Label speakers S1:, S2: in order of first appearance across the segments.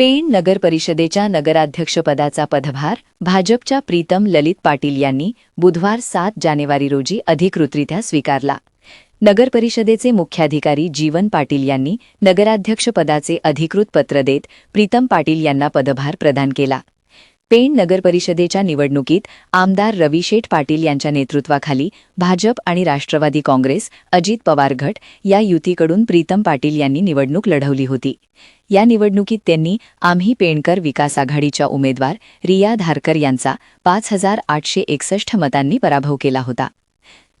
S1: पेण नगर परिषदेच्या नगराध्यक्षपदाचा पदभार भाजपच्या प्रीतम ललित पाटील यांनी बुधवार सात जानेवारी रोजी अधिकृतरित्या स्वीकारला. नगर परिषदेचे मुख्याधिकारी जीवन पाटील यांनी नगराध्यक्षपदाचे अधिकृत पत्र देत प्रीतम पाटील यांना पदभार प्रदान केला. पेण नगर परिषदेच्या निवडणुकीत आमदार रविशेठ पाटील यांच्या नेतृत्वाखाली भाजप आणि राष्ट्रवादी काँग्रेस अजित पवार गट या युतीकडून प्रीतम पाटील यांनी निवडणूक लढवली होती. या निवडणुकीत त्यांनी आम्ही पेणकर विकास आघाडीच्या उमेदवार रिया धारकर यांचा पाच हजार आठशे एकसष्ट मतांनी पराभव केला होता.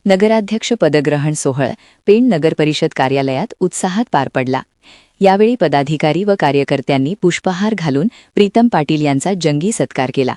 S1: नगराध्यक्ष पदग्रहण सोहळ पेण नगरपरिषद कार्यालयात उत्साहात पार पडला. यावेळी पदाधिकारी व कार्यकर्त्यांनी पुष्पहार घालून प्रीतम पाटील यांचा जंगी सत्कार केला.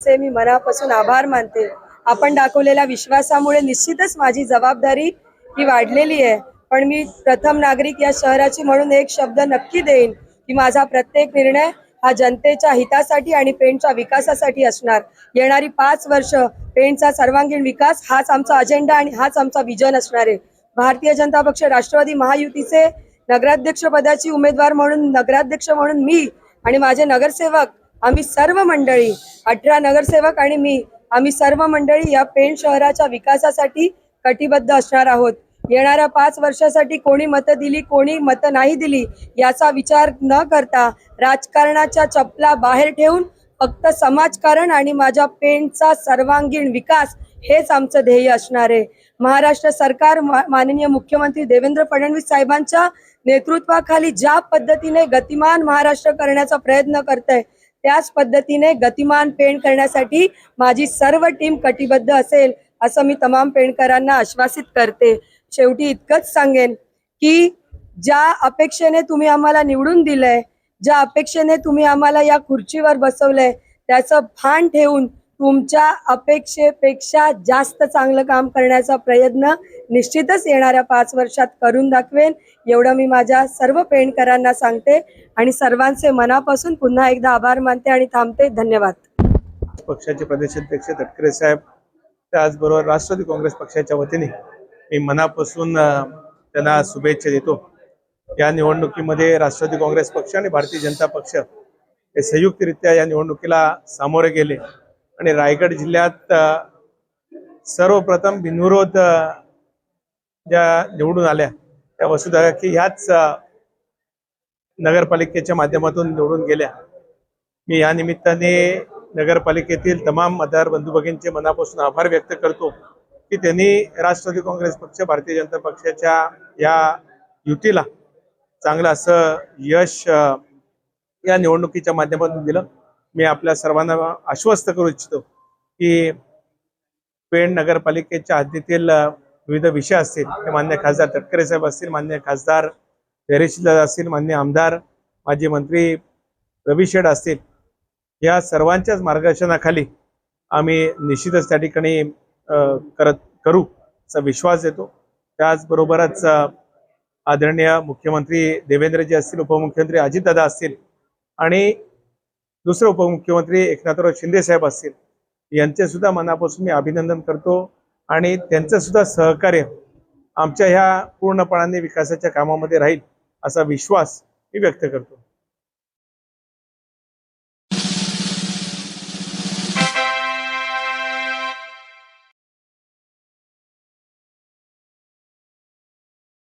S2: मी मनापासून आभार मानते. आपण दाखवलेल्या विश्वासामुळे निश्चितच माझी जबाबदारी ही वाढलेली आहे. पण मी प्रथम नागरिक या शहराची म्हणून एक शब्द नक्की देईन की माझा प्रत्येक निर्णय हा जनतेच्या हितासाठी आणि पेणच्या विकासासाठी असणार. येणारी पाच वर्ष पेणचा सर्वांगीण विकास हाच आमचा अजेंडा आणि हाच आमचा विजन असणार आहे. भारतीय जनता पक्ष राष्ट्रवादी महायुतीचे नगराध्यक्ष पदाची उमेदवार म्हणून नगराध्यक्ष म्हणून मी आणि माझे नगरसेवक आम्ही सर्व मंडळी अठरा नगरसेवक आणि मी आम्ही सर्व मंडळी या पेण शहराच्या विकासासाठी कटिबद्ध असणार आहोत. येणाऱ्या पाच वर्षासाठी कोणी मतं दिली कोणी मतं नाही दिली याचा विचार न करता राजकारणाच्या चपला बाहेर ठेवून फक्त समाजकारण आणि माझ्या पेंटचा सर्वांगीण विकास हेच आमचं ध्येय असणार आहे. महाराष्ट्र सरकार मा- माननीय मुख्यमंत्री देवेंद्र फडणवीस साहेबांच्या नेतृत्वाखाली ज्या पद्धतीने गतिमान महाराष्ट्र करण्याचा प्रयत्न करत आहे त्याच पद्धतीने गतिमान पेंट करण्यासाठी माझी सर्व टीम कटिबद्ध असेल असं मी तमाम पेंटकरांना आश्वासित करते. शेवटी इतकंच सांगेन की ज्या अपेक्षेने तुम्ही आम्हाला निवडून दिलंय ज्या अपेक्षेने तुम्ही आम्हाला या खुर्चीवर बसवलंय त्याचं भान ठेवून तुमच्या अपेक्षेपेक्षा जास्त चांगलं काम करण्याचा प्रयत्न निश्चितच येणाऱ्या पाच वर्षात करून दाखवेन. एवढं मी माझ्या सर्व पेणकरांना सांगते आणि सर्वांचे मनापासून पुन्हा एकदा आभार मानते आणि थांबते. धन्यवाद.
S3: पक्षाचे प्रदेशाध्यक्ष तटकरे साहेब त्याचबरोबर राष्ट्रवादी काँग्रेस पक्षाच्या वतीने मी मनापासून त्यांना शुभेच्छा देतो. या निवडणुकीमध्ये राष्ट्रवादी काँग्रेस पक्ष आणि भारतीय जनता पक्ष हे संयुक्तरित्या या निवडणुकीला सामोरे गेले. आणि रायगड जिल्ह्यात सर्वप्रथम बिनविरोध ज्या निवडून आल्या त्या वसुधा की ह्याच नगरपालिकेच्या माध्यमातून निवडून गेल्या. मी या निमित्ताने नगरपालिकेतील तमाम मतदार बंधू भगिनींचे मनापासून आभार व्यक्त करतो की त्यांनी राष्ट्रवादी काँग्रेस पक्ष भारतीय जनता पक्षाच्या या युतीला चांगलं असं यश या निवडणुकीच्या माध्यमातून दिलं. मी आपल्या सर्वांना आश्वस्त करू इच्छितो की पेण नगरपालिकेच्या हद्दीतील विविध विषय असतील ते मान्य खासदार तटकरे साहेब असतील मान्य खासदार धैर्यशील असतील मान्य आमदार माजी मंत्री रवी शेड असतील या सर्वांच्याच मार्गदर्शनाखाली आम्ही निश्चितच त्या ठिकाणी करत करू असा विश्वास देतो. त्याचबरोबरच आदरणीय मुख्यमंत्री देवेंद्रजी असतील उपमुख्यमंत्री अजितदादा असतील आणि दुसरे उपमुख्यमंत्री एकनाथराव शिंदे साहेब असतील यांचेसुद्धा मनापासून मी अभिनंदन करतो आणि त्यांचंसुद्धा सहकार्य आमच्या ह्या पूर्णपणाने विकासाच्या कामामध्ये राहील असा विश्वास मी व्यक्त करतो.